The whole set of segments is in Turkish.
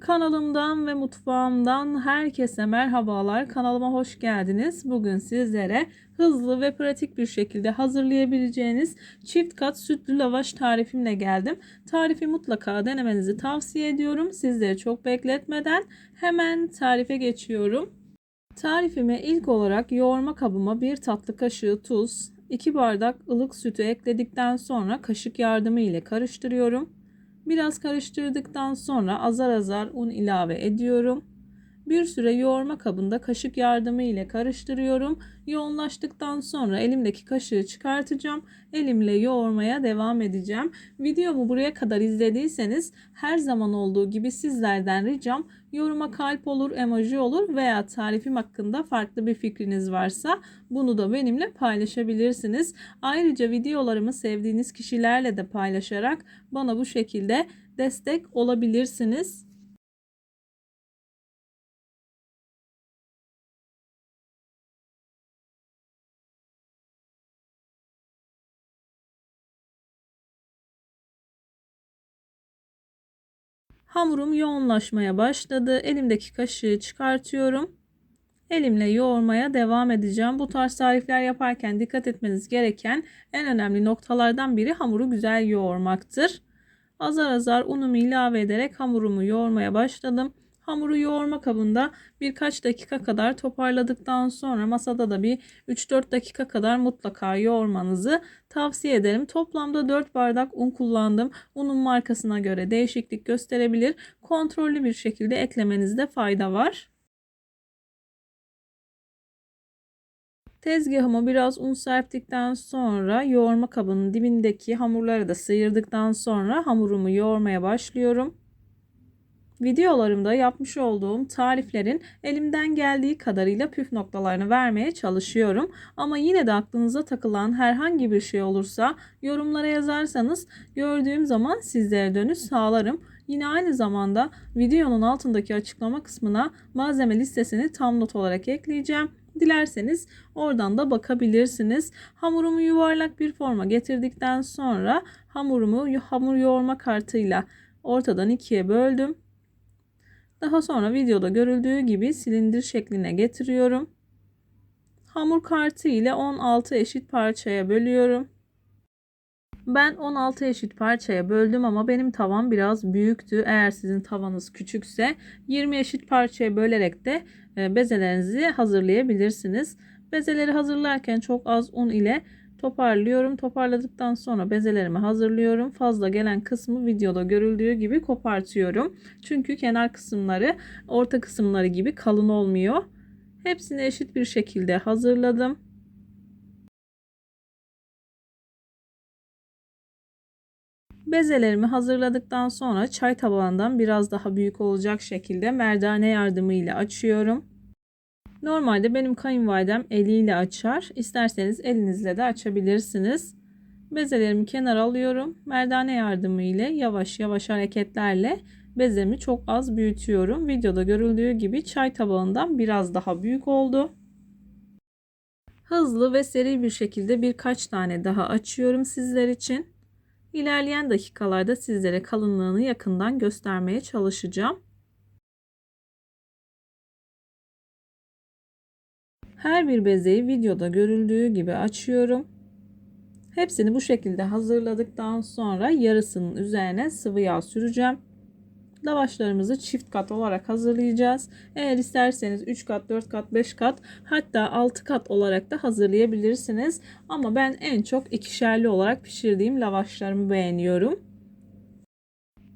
Kanalımdan ve mutfağımdan herkese merhabalar. Kanalıma hoş geldiniz. Bugün sizlere hızlı ve pratik bir şekilde hazırlayabileceğiniz çift kat sütlü lavaş tarifimle geldim. Tarifi mutlaka denemenizi tavsiye ediyorum. Sizleri çok bekletmeden hemen tarife geçiyorum. Tarifime ilk olarak yoğurma kabıma bir tatlı kaşığı tuz, 2 bardak ılık sütü ekledikten sonra kaşık yardımı ile karıştırıyorum. Biraz karıştırdıktan sonra azar azar un ilave ediyorum. Bir süre yoğurma kabında kaşık yardımı ile karıştırıyorum. Yoğunlaştıktan sonra elimdeki kaşığı çıkartacağım. Elimle yoğurmaya devam edeceğim. Videomu buraya kadar izlediyseniz her zaman olduğu gibi sizlerden ricam yoruma kalp olur, emoji olur veya tarifim hakkında farklı bir fikriniz varsa bunu da benimle paylaşabilirsiniz. Ayrıca videolarımı sevdiğiniz kişilerle de paylaşarak bana bu şekilde destek olabilirsiniz. Hamurum yoğunlaşmaya başladı. Elimdeki kaşığı çıkartıyorum. Elimle yoğurmaya devam edeceğim. Bu tarz tarifler yaparken dikkat etmeniz gereken en önemli noktalardan biri hamuru güzel yoğurmaktır. Azar azar unumu ilave ederek hamurumu yoğurmaya başladım. Hamuru yoğurma kabında birkaç dakika kadar toparladıktan sonra masada da bir 3-4 dakika kadar mutlaka yoğurmanızı tavsiye ederim. Toplamda 4 bardak un kullandım. Unun markasına göre değişiklik gösterebilir. Kontrollü bir şekilde eklemenizde fayda var. Tezgahıma biraz un serptikten sonra yoğurma kabının dibindeki hamurları da sıyırdıktan sonra hamurumu yoğurmaya başlıyorum. Videolarımda yapmış olduğum tariflerin elimden geldiği kadarıyla püf noktalarını vermeye çalışıyorum. Ama yine de aklınıza takılan herhangi bir şey olursa yorumlara yazarsanız gördüğüm zaman sizlere dönüş sağlarım. Yine aynı zamanda videonun altındaki açıklama kısmına malzeme listesini tam not olarak ekleyeceğim. Dilerseniz oradan da bakabilirsiniz. Hamurumu yuvarlak bir forma getirdikten sonra hamurumu hamur yoğurma kartıyla ortadan ikiye böldüm. Daha sonra videoda görüldüğü gibi silindir şekline getiriyorum. Hamur kartı ile 16 eşit parçaya bölüyorum. Ben 16 eşit parçaya böldüm ama benim tavam biraz büyüktü. Eğer sizin tavanız küçükse 20 eşit parçaya bölerek de e, bezelerinizi hazırlayabilirsiniz. Bezeleri hazırlarken çok az un ile toparlıyorum. Toparladıktan sonra bezelerimi hazırlıyorum. Fazla gelen kısmı videoda görüldüğü gibi kopartıyorum. Çünkü kenar kısımları orta kısımları gibi kalın olmuyor. Hepsini eşit bir şekilde hazırladım. Bezelerimi hazırladıktan sonra çay tabağından biraz daha büyük olacak şekilde merdane yardımıyla açıyorum. Normalde benim kayınvalidem eliyle açar. İsterseniz elinizle de açabilirsiniz. Bezelerimi kenara alıyorum. Merdane yardımı ile yavaş yavaş hareketlerle bezemi çok az büyütüyorum. Videoda görüldüğü gibi çay tabağından biraz daha büyük oldu. Hızlı ve seri bir şekilde birkaç tane daha açıyorum sizler için. İlerleyen dakikalarda sizlere kalınlığını yakından göstermeye çalışacağım. Her bir bezeyi videoda görüldüğü gibi açıyorum. Hepsini bu şekilde hazırladıktan sonra yarısının üzerine sıvı yağ süreceğim. Lavaşlarımızı çift kat olarak hazırlayacağız. Eğer isterseniz 3 kat, 4 kat, 5 kat hatta 6 kat olarak da hazırlayabilirsiniz. Ama ben en çok ikişerli olarak pişirdiğim lavaşlarımı beğeniyorum.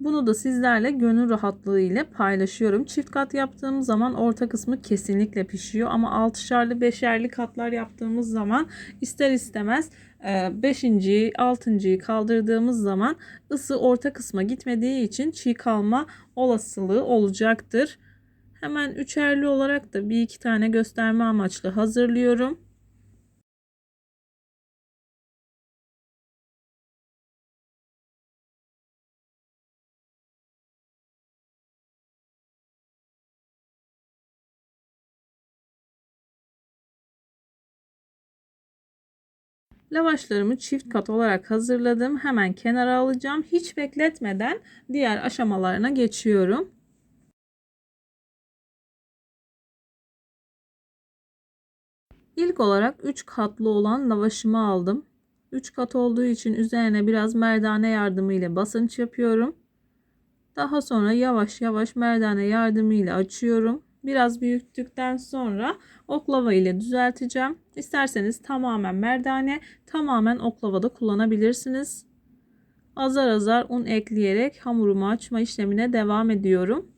Bunu da sizlerle gönül rahatlığı ile paylaşıyorum. Çift kat yaptığım zaman orta kısmı kesinlikle pişiyor. Ama altışarlı beşerli katlar yaptığımız zaman ister istemez 5. E, 6. kaldırdığımız zaman ısı orta kısma gitmediği için çiğ kalma olasılığı olacaktır. Hemen üçerli olarak da bir iki tane gösterme amaçlı hazırlıyorum. Lavaşlarımı çift kat olarak hazırladım. Hemen kenara alacağım. Hiç bekletmeden diğer aşamalarına geçiyorum. İlk olarak 3 katlı olan lavaşımı aldım. 3 kat olduğu için üzerine biraz merdane yardımıyla basınç yapıyorum. Daha sonra yavaş yavaş merdane yardımıyla açıyorum. Biraz büyüttükten sonra oklava ile düzelteceğim. İsterseniz tamamen merdane, tamamen oklava da kullanabilirsiniz. Azar azar un ekleyerek hamurumu açma işlemine devam ediyorum.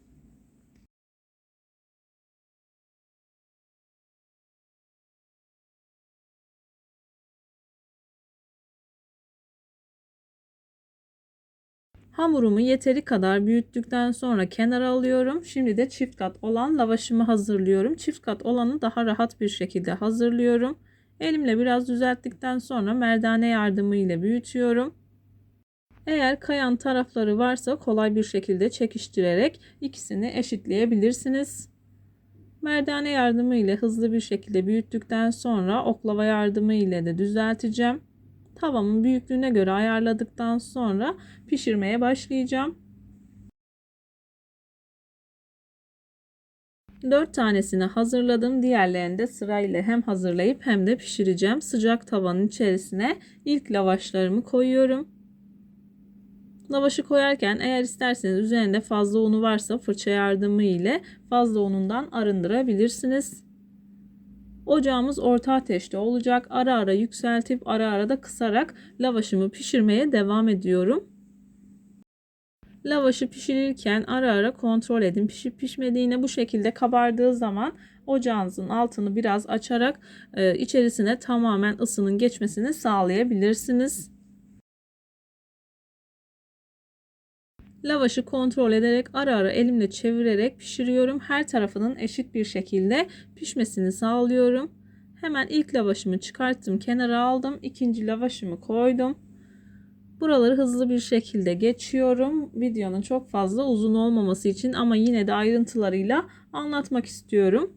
Hamurumu yeteri kadar büyüttükten sonra kenara alıyorum. Şimdi de çift kat olan lavaşımı hazırlıyorum. Çift kat olanı daha rahat bir şekilde hazırlıyorum. Elimle biraz düzelttikten sonra merdane yardımı ile büyütüyorum. Eğer kayan tarafları varsa kolay bir şekilde çekiştirerek ikisini eşitleyebilirsiniz. Merdane yardımı ile hızlı bir şekilde büyüttükten sonra oklava yardımı ile de düzelteceğim. Tavamın büyüklüğüne göre ayarladıktan sonra pişirmeye başlayacağım. 4 tanesini hazırladım. Diğerlerini de sırayla hem hazırlayıp hem de pişireceğim. Sıcak tavanın içerisine ilk lavaşlarımı koyuyorum. Lavaşı koyarken eğer isterseniz üzerinde fazla unu varsa fırça yardımı ile fazla unundan arındırabilirsiniz. Ocağımız orta ateşte olacak. Ara ara yükseltip ara ara da kısarak lavaşımı pişirmeye devam ediyorum. Lavaşı pişirirken ara ara kontrol edin. Pişip pişmediğine bu şekilde kabardığı zaman ocağınızın altını biraz açarak e, içerisine tamamen ısının geçmesini sağlayabilirsiniz. Lavaşı kontrol ederek ara ara elimle çevirerek pişiriyorum. Her tarafının eşit bir şekilde pişmesini sağlıyorum. Hemen ilk lavaşımı çıkarttım, kenara aldım. İkinci lavaşımı koydum. Buraları hızlı bir şekilde geçiyorum. Videonun çok fazla uzun olmaması için ama yine de ayrıntılarıyla anlatmak istiyorum.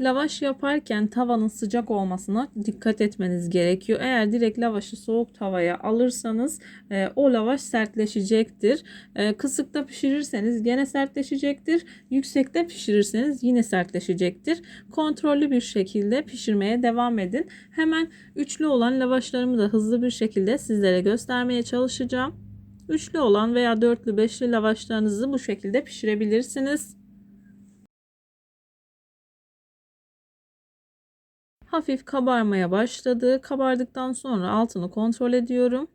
Lavaş yaparken tavanın sıcak olmasına dikkat etmeniz gerekiyor. Eğer direkt lavaşı soğuk tavaya alırsanız e, o lavaş sertleşecektir. E, kısıkta pişirirseniz gene sertleşecektir. Yüksekte pişirirseniz yine sertleşecektir. Kontrollü bir şekilde pişirmeye devam edin. Hemen üçlü olan lavaşlarımı da hızlı bir şekilde sizlere göstermeye çalışacağım. Üçlü olan veya dörtlü beşli lavaşlarınızı bu şekilde pişirebilirsiniz. Hafif kabarmaya başladı. Kabardıktan sonra altını kontrol ediyorum.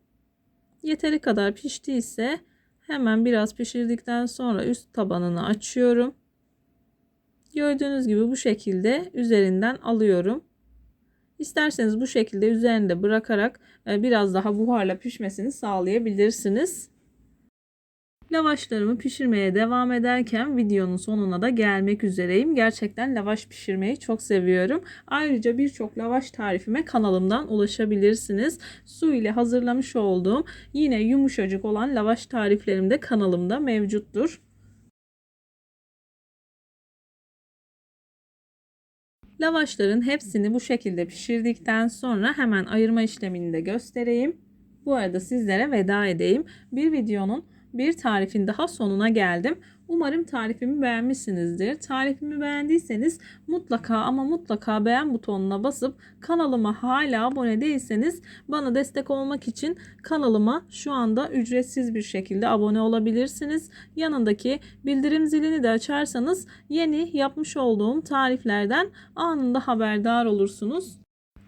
Yeteri kadar piştiyse hemen biraz pişirdikten sonra üst tabanını açıyorum. Gördüğünüz gibi bu şekilde üzerinden alıyorum. İsterseniz bu şekilde üzerinde bırakarak e, biraz daha buharla pişmesini sağlayabilirsiniz. Lavaşlarımı pişirmeye devam ederken videonun sonuna da gelmek üzereyim. Gerçekten lavaş pişirmeyi çok seviyorum. Ayrıca birçok lavaş tarifime kanalımdan ulaşabilirsiniz. Su ile hazırlamış olduğum yine yumuşacık olan lavaş tariflerim de kanalımda mevcuttur. Lavaşların hepsini bu şekilde pişirdikten sonra hemen ayırma işlemini de göstereyim. Bu arada sizlere veda edeyim. Bir videonun bir tarifin daha sonuna geldim. Umarım tarifimi beğenmişsinizdir. Tarifimi beğendiyseniz mutlaka ama mutlaka beğen butonuna basıp kanalıma hala abone değilseniz bana destek olmak için kanalıma şu anda ücretsiz bir şekilde abone olabilirsiniz. Yanındaki bildirim zilini de açarsanız yeni yapmış olduğum tariflerden anında haberdar olursunuz.